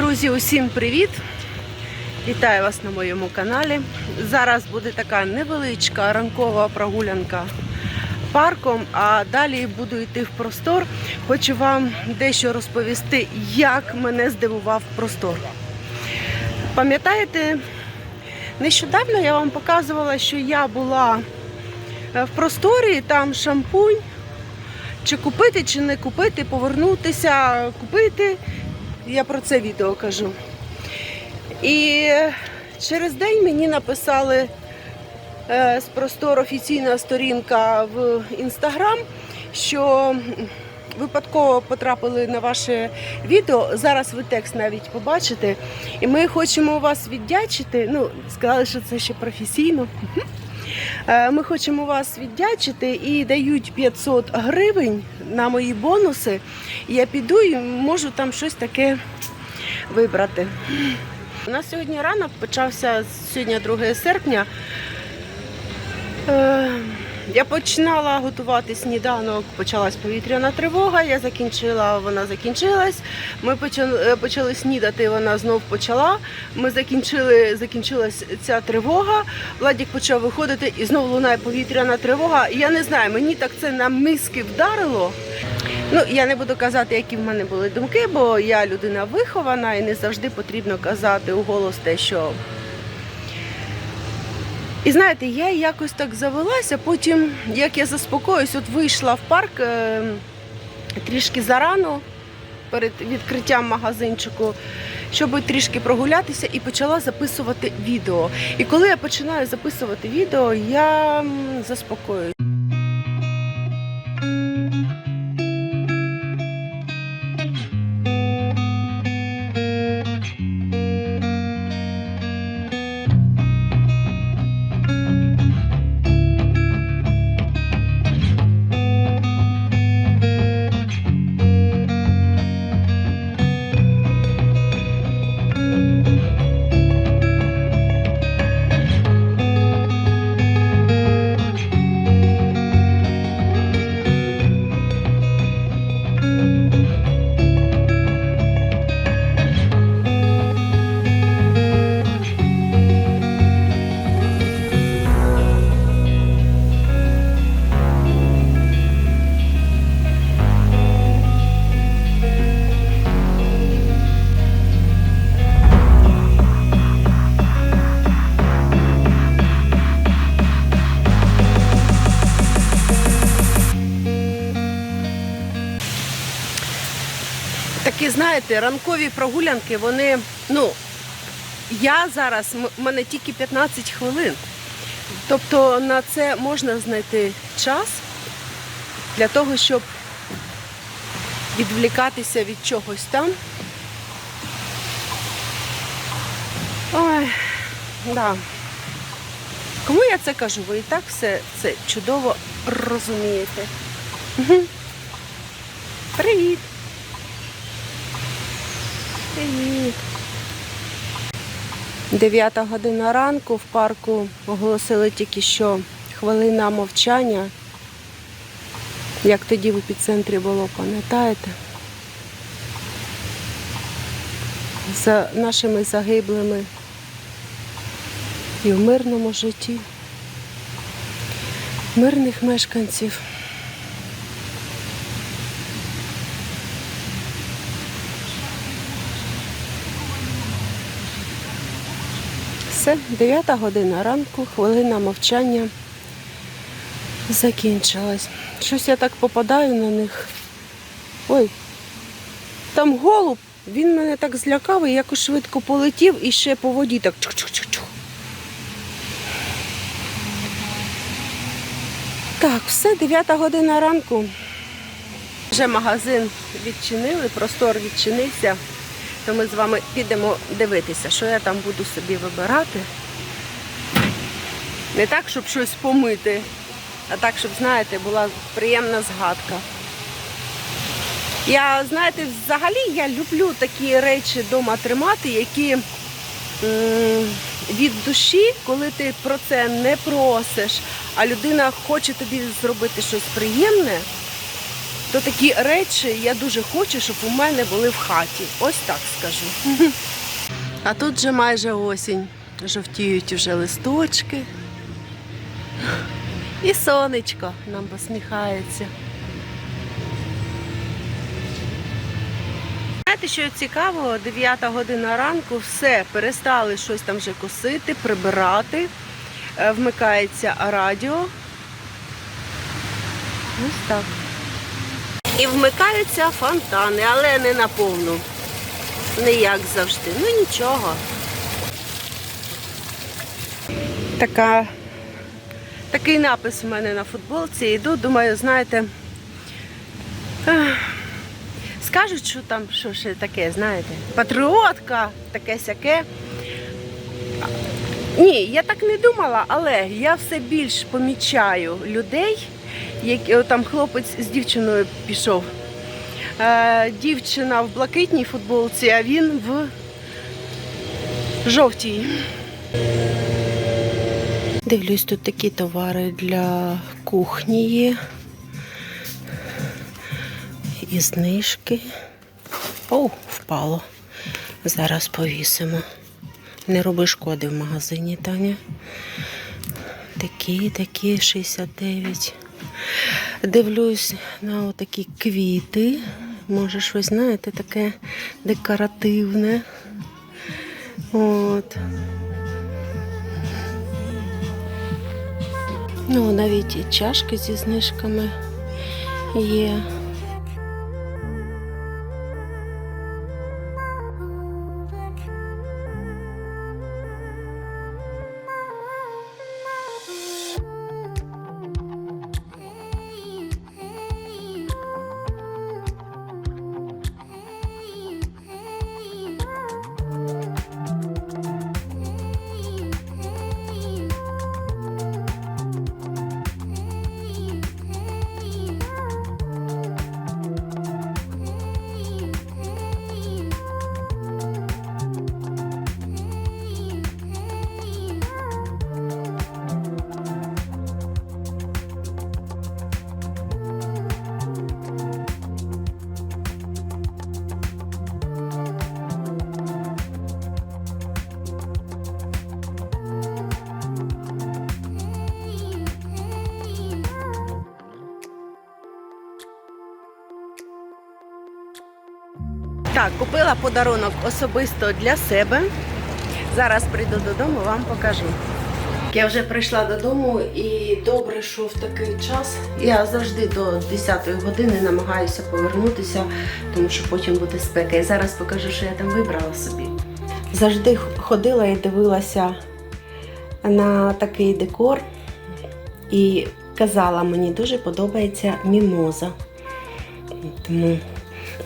Друзі, усім привіт! Вітаю вас на моєму каналі. Зараз буде така невеличка ранкова прогулянка парком, а далі буду йти в простор. Хочу вам дещо розповісти, як мене здивував простор. Пам'ятаєте, нещодавно я вам показувала, що я була е, в просторі, там шампунь. Чи купити, чи не купити, повернутися, купити. Я про це відео кажу. І через день мені написали е, з простор офіційна сторінка в інстаграм, що випадково потрапили на ваше відео. Зараз ви текст навіть побачите. І ми хочемо вас віддячити. Ну, сказали, що це ще професійно. Е, Ми хочемо вас віддячити і дають 500 гривень на мої бонуси. Я піду і можу там щось таке вибрати. У нас сьогодні ранок почався сьогодні 2 серпня. Я починала готувати сніданок, почалась повітряна тривога, я закінчила, вона закінчилась. Ми почали, е, почали снідати, вона знов почала. Ми закінчили, закінчилась ця тривога. Владік почав виходити і знову лунає повітряна тривога. Я не знаю, мені так це на миски вдарило. Ну, я не буду казати, які в мене були думки, бо я людина вихована і не завжди потрібно казати у голос те, що. І знаєте, я якось так завелася, потім, як я заспокоюсь, от вийшла в парк е, трішки зарано перед відкриттям магазинчику, щоб трішки прогулятися і почала записувати відео. І коли я починаю записувати відео, я заспокоююсь. Знаєте, ранкові прогулянки, вони, ну, я зараз, в мене тільки 15 хвилин. Тобто на це можна знайти час для того, щоб відвлікатися від чогось там. Ой, да. Кому я це кажу? Ви і так все це чудово розумієте. Привіт! Привіт. Дев'ята година ранку в парку оголосили тільки що хвилина мовчання. Як тоді в епіцентрі було, пам'ятаєте? За нашими загиблими і в мирному житті. Мирних мешканців. Все, 9 година ранку, хвилина мовчання закінчилась. Щось я так попадаю на них. Ой, там голуб, він мене так злякав і якось швидко полетів і ще по воді так чух-чух-чух. Так, все, 9 година ранку. Вже магазин відчинили, простор відчинився то ми з вами підемо дивитися, що я там буду собі вибирати. Не так, щоб щось помити, а так, щоб, знаєте, була приємна згадка. Я, знаєте, взагалі я люблю такі речі вдома тримати, які від душі, коли ти про це не просиш, а людина хоче тобі зробити щось приємне, то такі речі я дуже хочу, щоб у мене були в хаті. Ось так скажу. А тут вже майже осінь. Жовтіють уже листочки. І сонечко нам посміхається. Знаєте, що цікавого, 9 година ранку, все, перестали щось там вже косити, прибирати. Е, Вмикається радіо. Ось так. І вмикаються фонтани, але не на повну. Не як завжди. Ну нічого. Така, такий напис у мене на футболці. Йду, думаю, знаєте. Скажуть, що там що ще таке, знаєте, патріотка, таке сяке. Ні, я так не думала, але я все більш помічаю людей, які о, там хлопець з дівчиною пішов. Е, дівчина в блакитній футболці, а він в жовтій. Дивлюсь, тут такі товари для кухні є. І знижки. О, впало. Зараз повісимо. Не роби шкоди в магазині, Таня. Такі, такі, 69. Дивлюсь на отакі квіти. Може, щось, знаєте, таке декоративне. От. Ну, навіть і чашки зі знижками є. Так, купила подарунок особисто для себе. Зараз прийду додому, вам покажу. Я вже прийшла додому і добре, що в такий час. Я завжди до 10 години намагаюся повернутися, тому що потім буде спека. І зараз покажу, що я там вибрала собі. Завжди ходила і дивилася на такий декор і казала, мені дуже подобається мімоза. Тому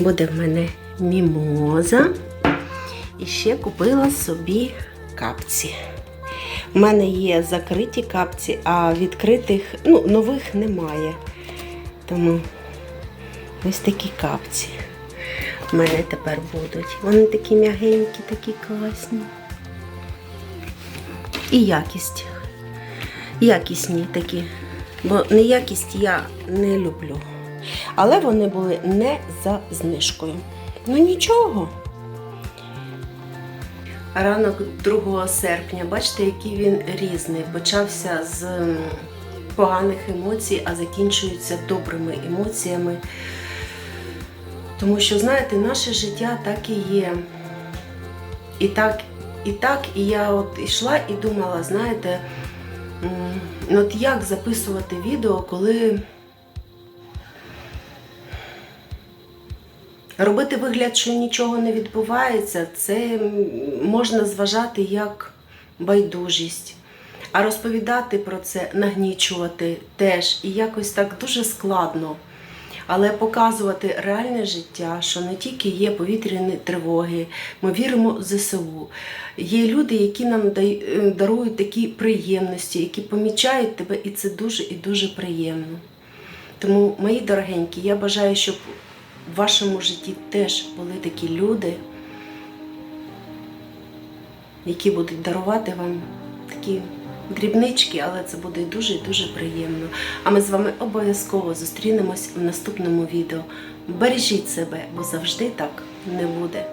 буде в мене мімоза. І ще купила собі капці. У мене є закриті капці, а відкритих, ну, нових немає. Тому ось такі капці у мене тепер будуть. Вони такі м'ягенькі, такі класні. І якість. Якісні такі. Бо неякість я не люблю. Але вони були не за знижкою. Ну нічого. Ранок 2 серпня, бачите, який він різний. Почався з поганих емоцій, а закінчується добрими емоціями. Тому що, знаєте, наше життя так і є. І так, і так, і я от йшла і думала, знаєте, ну от як записувати відео, коли робити вигляд, що нічого не відбувається, це можна зважати як байдужість. А розповідати про це, нагнічувати теж і якось так дуже складно. Але показувати реальне життя, що не тільки є повітряні тривоги, ми віримо в ЗСУ. Є люди, які нам е, дарують такі приємності, які помічають тебе, і це дуже і дуже приємно. Тому, мої дорогенькі, я бажаю, щоб в вашому житті теж були такі люди, які будуть дарувати вам такі дрібнички, але це буде дуже і дуже приємно. А ми з вами обов'язково зустрінемось в наступному відео. Бережіть себе, бо завжди так не буде.